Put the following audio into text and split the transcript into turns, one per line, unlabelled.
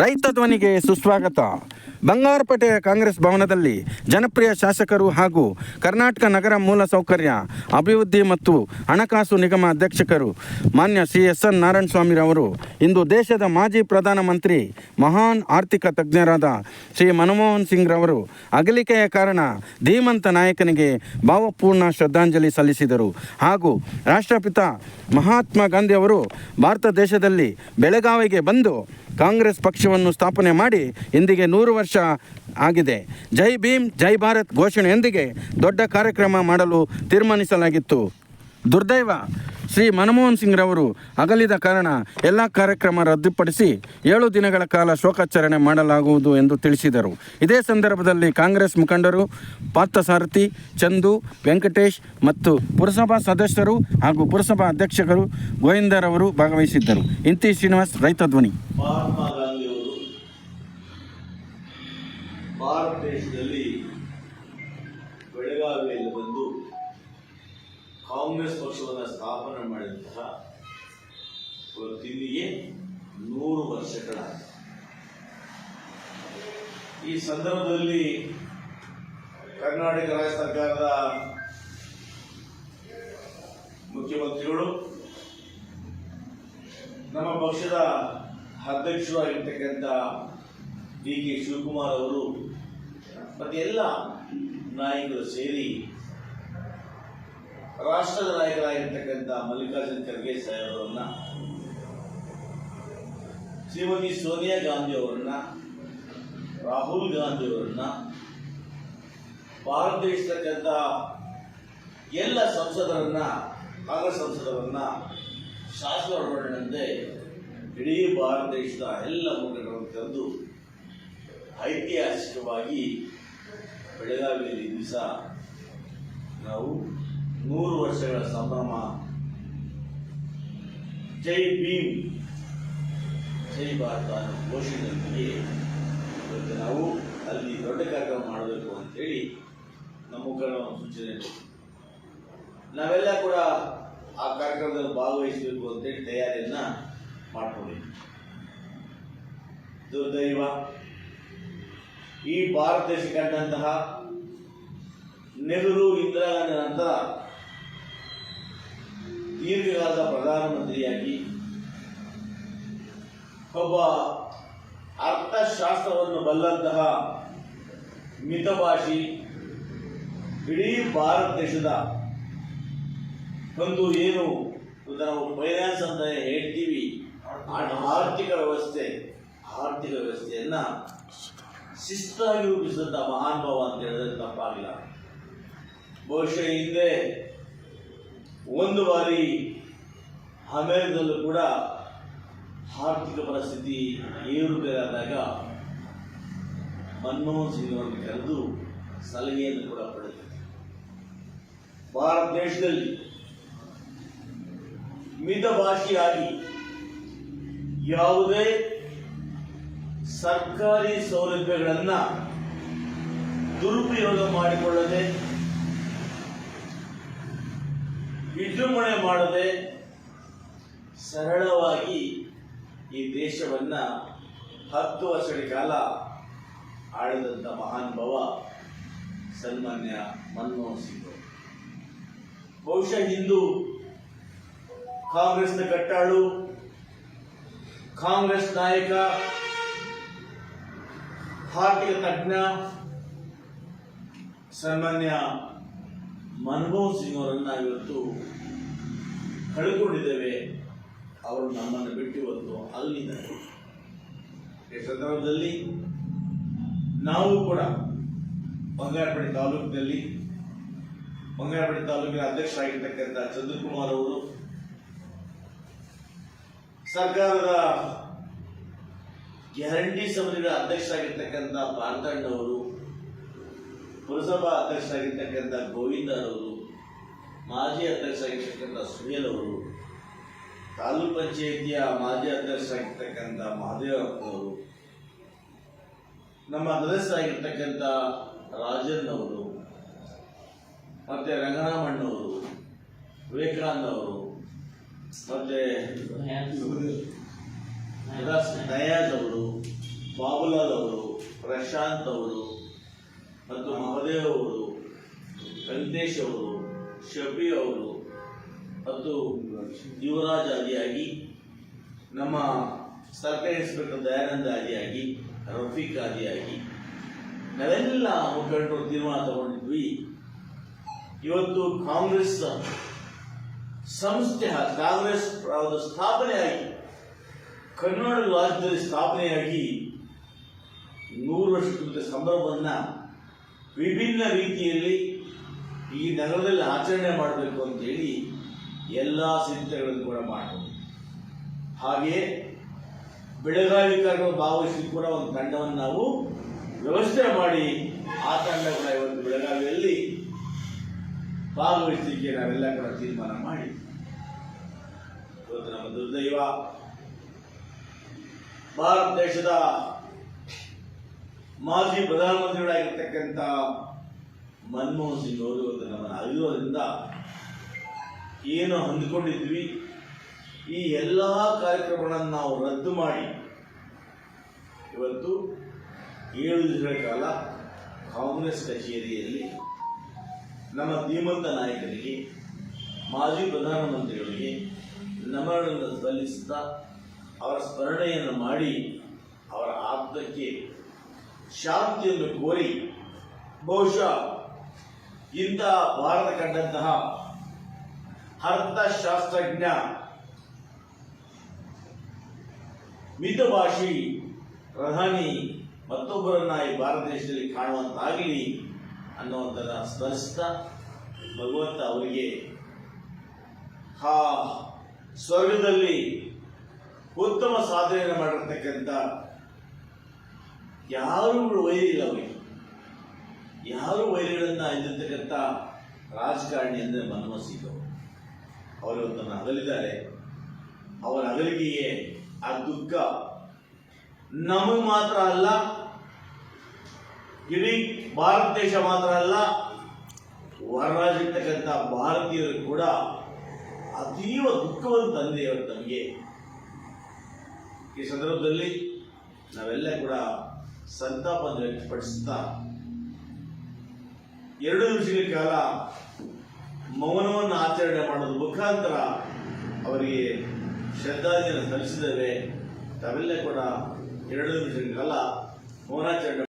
ರೈತ ಧ್ವನಿಗೆ ಸುಸ್ವಾಗತ. ಬಂಗಾರಪೇಟೆಯ ಕಾಂಗ್ರೆಸ್ ಭವನದಲ್ಲಿ ಜನಪ್ರಿಯ ಶಾಸಕರು ಹಾಗೂ ಕರ್ನಾಟಕ ನಗರ ಮೂಲಸೌಕರ್ಯ ಅಭಿವೃದ್ಧಿ ಮತ್ತು ಹಣಕಾಸು ನಿಗಮ ಅಧ್ಯಕ್ಷಕರು ಮಾನ್ಯ ಸಿ ಎಸ್ ಎನ್ ನಾರಾಯಣಸ್ವಾಮಿರವರು, ಇಂದು ದೇಶದ ಮಾಜಿ ಪ್ರಧಾನಮಂತ್ರಿ, ಮಹಾನ್ ಆರ್ಥಿಕ ತಜ್ಞರಾದ ಶ್ರೀ ಮನಮೋಹನ್ ಸಿಂಗ್ ರವರು ಅಗಲಿಕೆಯ ಕಾರಣ ಧೀಮಂತ ನಾಯಕನಿಗೆ ಭಾವಪೂರ್ಣ ಶ್ರದ್ಧಾಂಜಲಿ ಸಲ್ಲಿಸಿದರು. ಹಾಗೂ ರಾಷ್ಟ್ರಪಿತ ಮಹಾತ್ಮ ಗಾಂಧಿಯವರು ಭಾರತ ದೇಶದಲ್ಲಿ ಬೆಳಗಾವಿಗೆ ಬಂದು ಕಾಂಗ್ರೆಸ್ ಪಕ್ಷವನ್ನು ಸ್ಥಾಪನೆ ಮಾಡಿ ಇಂದಿಗೆ ನೂರು ವರ್ಷ ಆಗಿದೆ. ಜೈ ಭೀಮ್, ಜೈ ಭಾರತ್ ಘೋಷಣೆಯೊಂದಿಗೆ ದೊಡ್ಡ ಕಾರ್ಯಕ್ರಮ ಮಾಡಲು ತೀರ್ಮಾನಿಸಲಾಗಿತ್ತು. ದುರ್ದೈವ ಶ್ರೀ ಮನಮೋಹನ್ ಸಿಂಗ್ ರವರು ಅಗಲಿದ ಕಾರಣ ಎಲ್ಲ ಕಾರ್ಯಕ್ರಮ ರದ್ದುಪಡಿಸಿ ಏಳು ದಿನಗಳ ಕಾಲ ಶೋಕಾಚರಣೆ ಮಾಡಲಾಗುವುದು ಎಂದು ತಿಳಿಸಿದರು. ಇದೇ ಸಂದರ್ಭದಲ್ಲಿ ಕಾಂಗ್ರೆಸ್ ಮುಖಂಡರು ಪಾರ್ಥಸಾರಥಿ ಚಂದು, ವೆಂಕಟೇಶ್ ಮತ್ತು ಪುರಸಭಾ ಸದಸ್ಯರು ಹಾಗೂ ಪುರಸಭಾ ಅಧ್ಯಕ್ಷರು ಗೋವಿಂದರವರು ಭಾಗವಹಿಸಿದ್ದರು. ಇಂತಿ ಶ್ರೀನಿವಾಸ್ ರೈತ ಧ್ವನಿ.
ಇವತ್ತಿಲ್ಲಿಗೆ ನೂರು ವರ್ಷಗಳಾಗಿದೆ ಈ ಸಂದರ್ಭದಲ್ಲಿ ಕರ್ನಾಟಕ ರಾಜ್ಯ ಸರ್ಕಾರದ ಮುಖ್ಯಮಂತ್ರಿಗಳು, ನಮ್ಮ ಪಕ್ಷದ ಅಧ್ಯಕ್ಷರಾಗಿರ್ತಕ್ಕಂಥ ಡಿ ಕೆ ಶಿವಕುಮಾರ್ ಅವರು, ಮತ್ತೆ ಎಲ್ಲ ನಾಯಕರು ಸೇರಿ ರಾಷ್ಟ್ರದ ನಾಯಕರಾಗಿರ್ತಕ್ಕಂಥ ಮಲ್ಲಿಕಾರ್ಜುನ್ ಖರ್ಗೆ ಸಾಹೇಬರನ್ನ ಶ್ರೀಮತಿ ಸೋನಿಯಾ ಗಾಂಧಿ ಅವರನ್ನ ರಾಹುಲ್ ಗಾಂಧಿ ಅವರನ್ನ ಭಾರತ ದೇಶದಕ್ಕಂಥ ಎಲ್ಲ ಸಂಸದರನ್ನ ಕಾಂಗ್ರೆಸ್ ಸಂಸದರನ್ನ ಶಾಸಕ ಒಳಗೊಂಡಂತೆ ಇಡೀ ಭಾರತ ದೇಶದ ಎಲ್ಲ ಮುಖಂಡರನ್ನು ಕರೆದು ಐತಿಹಾಸಿಕವಾಗಿ ಬೆಳಗಾವಿಯಲ್ಲಿ ದಿವಸ ನಾವು ನೂರು ವರ್ಷಗಳ ಸಂಭ್ರಮ, ಜೈ ಭೀಮ್. ಭಾರತ ಅನ್ನೋ ಇವತ್ತು ನಾವು ಅಲ್ಲಿ ದೊಡ್ಡ ಕಾರ್ಯಕ್ರಮ ಮಾಡಬೇಕು ಅಂತೇಳಿ ನಮ್ಮ ಮುಖಂಡವನ್ನು ಸೂಚನೆ ನಾವೆಲ್ಲ ಕೂಡ ಆ ಕಾರ್ಯಕ್ರಮದಲ್ಲಿ ಭಾಗವಹಿಸಬೇಕು ಅಂತೇಳಿ ತಯಾರಿಯನ್ನ ಮಾಡ್ಕೊಂಡಿದ್ವಿ ದುರ್ದೈವ, ಈ ಭಾರತ ದೇಶ ಕಂಡಂತಹ ನೆಹರು, ಇಂದಿರಾ ಗಾಂಧಿ ನಂತರ ದೀರ್ಘಕಾಲದ ಪ್ರಧಾನಮಂತ್ರಿಯಾಗಿ ಒಬ್ಬ ಅರ್ಥಶಾಸ್ತ್ರವನ್ನು ಬಲ್ಲಂತಹ ಮಿತಭಾಷಿ ಇಡೀ ಭಾರತ ದೇಶದ ಒಂದು ಏನು ನಾವು ಫೈನಾನ್ಸ್ ಅಂತ ಹೇಳ್ತೀವಿ. ಆರ್ಥಿಕ ವ್ಯವಸ್ಥೆ, ಆರ್ಥಿಕ ವ್ಯವಸ್ಥೆಯನ್ನ ಶಿಸ್ತಾಗಿ ರೂಪಿಸಿದಂಥ ಮಹಾನ್ ಭಾವ ಅಂತ ಹೇಳಿದ್ರೆ ತಪ್ಪಾಗಿಲ್ಲ. ಬಹುಶಃ ಹಿಂದೆ ಒಂದು ಬಾರಿ ಅಮೆರಿಕದಲ್ಲೂ ಕೂಡ ಆರ್ಥಿಕ ಪರಿಸ್ಥಿತಿ ಏರುಪೇರಾದಾಗ ಮನಮೋಹನ್ ಸಿಂಗ್ ಅವರನ್ನು ಕರೆದು ಸಲಹೆಯನ್ನು ಕೂಡ ಪಡೆದಿದೆ ಭಾರತ ದೇಶದಲ್ಲಿ ಮಿತಭಾಷಿಯಾಗಿ ಯಾವುದೇ ಸರ್ಕಾರಿ ಸೌಲಭ್ಯಗಳನ್ನು ದುರುಪಯೋಗ ಮಾಡಿಕೊಳ್ಳದೆ, ವಿಜೃಂಭಣೆ ಮಾಡದೆ, ಸರಳವಾಗಿ ಈ ದೇಶವನ್ನ ಹತ್ತು ವರ್ಷಗಳ ಕಾಲ ಆಳಿದಂಥ ಮಹಾನ್ ಭವ ಸನ್ಮಾನ್ಯ ಮನಮೋಹನ್ ಸಿಂಗ್. ಬಹುಶಃ ಹಿಂದೂ ಕಾಂಗ್ರೆಸ್ನ ಕಟ್ಟಾಳು, ಕಾಂಗ್ರೆಸ್ ನಾಯಕ, ಭಾರತೀಯ ತಜ್ಞ ಸನ್ಮಾನ್ಯ ಮನಮೋಹನ್ ಸಿಂಗ್ ಅವರನ್ನ ಇವತ್ತು ಕಳ್ಕೊಂಡಿದ್ದೇವೆ ಅವರು ನಮ್ಮನ್ನು ಬಿಟ್ಟು ಇವತ್ತು ಅಲ್ಲಿದ್ದಾರೆ ಈ ಸಂದರ್ಭದಲ್ಲಿ ನಾವು ಕೂಡ ಬಂಗಾರಪೇಟೆ ತಾಲೂಕಿನಲ್ಲಿ, ಬಂಗಾರಪೇಟೆ ತಾಲೂಕಿನ ಅಧ್ಯಕ್ಷರಾಗಿರ್ತಕ್ಕಂಥ ಚಂದ್ರಕುಮಾರ್ ಅವರು ಸರ್ಕಾರದ ಗ್ಯಾರಂಟಿ ಸಮಿತಿಗಳ ಅಧ್ಯಕ್ಷರಾಗಿರ್ತಕ್ಕಂಥ ಪಾರ್ಥಣ್ಣವರು ಪುರಸಭಾ ಅಧ್ಯಕ್ಷರಾಗಿರ್ತಕ್ಕಂಥ ಗೋವಿಂದರವರು ಮಾಜಿ ಅಧ್ಯಕ್ಷರಾಗಿರ್ತಕ್ಕಂಥ ಸುಹೇಲ್ ಅವರು ತಾಲೂಕ್ ಪಂಚಾಯಿತಿಯ ಮಾಜಿ ಅಧ್ಯಕ್ಷರಾಗಿರ್ತಕ್ಕಂಥ ಅವರು ನಮ್ಮ ಸದಸ್ಯರಾಗಿರ್ತಕ್ಕಂಥ ರಾಜನ್ ಅವರು, ಮತ್ತೆ ರಂಗನಾಮಣ್ಣವರು, ವಿವೇಕಾನಂದ ಅವರು, ಮತ್ತೆ ನಯಾಜ್ ಅವರು, ಬಾಬುಲಾಲ್ ಅವರು, ಪ್ರಶಾಂತ್ ಅವರು, ಮತ್ತು ಮಹದೇವ್ ಅವರು, ವೆಂಕಟೇಶ್ ಅವರು ಶಫಿ ಅವರು ಮತ್ತು ಯುವರಾಜ್ ಆದಿಯಾಗಿ ನಮ್ಮ ಸರ್ಕಾರಿ ಇನ್ಸ್ಪೆಕ್ಟರ್ ದಯಾನಂದ ಆದಿಯಾಗಿ ರಫೀಕ್ ಆದಿಯಾಗಿ ನಾವೆಲ್ಲ ಮುಖಂಡರು ತೀರ್ಮಾನ ತಗೊಂಡಿದ್ವಿ. ಇವತ್ತು ಕಾಂಗ್ರೆಸ್ ಸಂಸ್ಥೆ, ಕಾಂಗ್ರೆಸ್ ಸ್ಥಾಪನೆಯಾಗಿ ಕರ್ನಾಟಕ ರಾಜ್ಯದಲ್ಲಿ ಸ್ಥಾಪನೆಯಾಗಿ ನೂರು ವರ್ಷದ ಸಂಭ್ರಮವನ್ನ ವಿಭಿನ್ನ ರೀತಿಯಲ್ಲಿ ಈ ನಗರದಲ್ಲಿ ಆಚರಣೆ ಮಾಡಬೇಕು ಅಂತೇಳಿ ಎಲ್ಲ ಸಿದ್ಧತೆಗಳನ್ನು ಕೂಡ ಮಾಡಬಹುದು ಹಾಗೆಯೇ ಬೆಳಗಾವಿ ಕಾರ್ಯಕ್ರಮ ಭಾಗವಹಿಸಿ ಕೂಡ ಒಂದು ತಂಡವನ್ನು ನಾವು ವ್ಯವಸ್ಥೆ ಮಾಡಿ ಆ ತಂಡ ಕೂಡ ಇವತ್ತು ಬೆಳಗಾವಿಯಲ್ಲಿ ಭಾಗವಹಿಸಲಿಕ್ಕೆ ನಾವೆಲ್ಲ ಕೂಡ ತೀರ್ಮಾನ ಮಾಡಿ. ಇವತ್ತು ನಮ್ಮ ದುರ್ದೈವ ಭಾರತ ದೇಶದ ಮಾಜಿ ಪ್ರಧಾನಮಂತ್ರಿಗಳಾಗಿರ್ತಕ್ಕಂಥ ಮನಮೋಹನ್ ಸಿಂಗ್ ಅವರು ಇವತ್ತು ನಮ್ಮನ್ನು ಅಗಿರೋದ್ರಿಂದ ಏನು ಅಂದುಕೊಂಡಿದ್ವಿ? ಈ ಎಲ್ಲ ಕಾರ್ಯಕ್ರಮಗಳನ್ನು ನಾವು ರದ್ದು ಮಾಡಿ. ಇವತ್ತು ಏಳು ದಿನಗಳ ಕಾಲ ಕಾಂಗ್ರೆಸ್ ಕಚೇರಿಯಲ್ಲಿ ನಮ್ಮ ಧೀಮಂತ ನಾಯಕರಿಗೆ, ಮಾಜಿ ಪ್ರಧಾನಮಂತ್ರಿಗಳಿಗೆ ನಮನಗಳನ್ನು ಸಲ್ಲಿಸುತ್ತಾ ಅವರ ಸ್ಮರಣೆಯನ್ನು ಮಾಡಿ ಅವರ ಆತ್ಮಕ್ಕೆ ಶಾಂತಿಯನ್ನು ಕೋರಿ ಬಹುಶಃ ಇಂತಹ ಭಾರತ ಕಂಡಂತಹ ಅರ್ಥಶಾಸ್ತ್ರಜ್ಞ ಮಿತಭಾಷಿ ಪ್ರಧಾನಿ ಮತ್ತೊಬ್ಬರನ್ನ ಈ ಭಾರತ ದೇಶದಲ್ಲಿ ಕಾಣುವಂತಾಗಲಿ ಅನ್ನುವಂಥದ್ದನ್ನು ಸ್ಮರಿಸ್ತಾ ಭಗವಂತ ಅವರಿಗೆ ಆ ಸ್ವರ್ಗದಲ್ಲಿ ಉತ್ತಮ ಸಾಧನೆಯನ್ನು ಮಾಡಿರ್ತಕ್ಕಂಥ ಯಾರೂ ಕೂಡ ವೈರಿ ಇಲ್ಲ ಅವರಿಗೆ. ಯಾರು ವೈರಿಗಳನ್ನ ಇದ್ದಿರ್ತಕ್ಕಂಥ ರಾಜಕಾರಣಿ ಅಂದರೆ ಸಿಂಗ್ ಅವರು ತನ್ನ ಅಗಲಿದ್ದಾರೆ. ಅವರ ಅಗಲಿಕೆಗೆ ಆ ದುಃಖ. ನಮಗೆ ಮಾತ್ರ ಅಲ್ಲ, ಇಡೀ ಭಾರತ ದೇಶ ಮಾತ್ರ ಅಲ್ಲ ಹೊರರಾಜಿರ್ತಕ್ಕಂಥ ಭಾರತೀಯರು ಕೂಡ ಅತೀವ ದುಃಖವನ್ನು ತಂದೆ ಅವರು ತಮಗೆ ಈ ಸಂದರ್ಭದಲ್ಲಿ ನಾವೆಲ್ಲ ಕೂಡ ಸಂತಾಪ ವ್ಯಕ್ತಪಡಿಸುತ್ತಾ ಎರಡು ನಿಮಿಷಗಳ ಕಾಲ ಮೌನವನ್ನು ಆಚರಣೆ ಮಾಡೋದ್ರ ಮುಖಾಂತರ ಅವರಿಗೆ ಶ್ರದ್ಧಾಂಜಲಿ ಸಲ್ಲಿಸಿದ್ದೇವೆ. ತಾವೆಲ್ಲ ಕೂಡ ಎರಡು ನಿಮಿಷಗಳ ಕಾಲ ಮೌನಾಚರಣೆ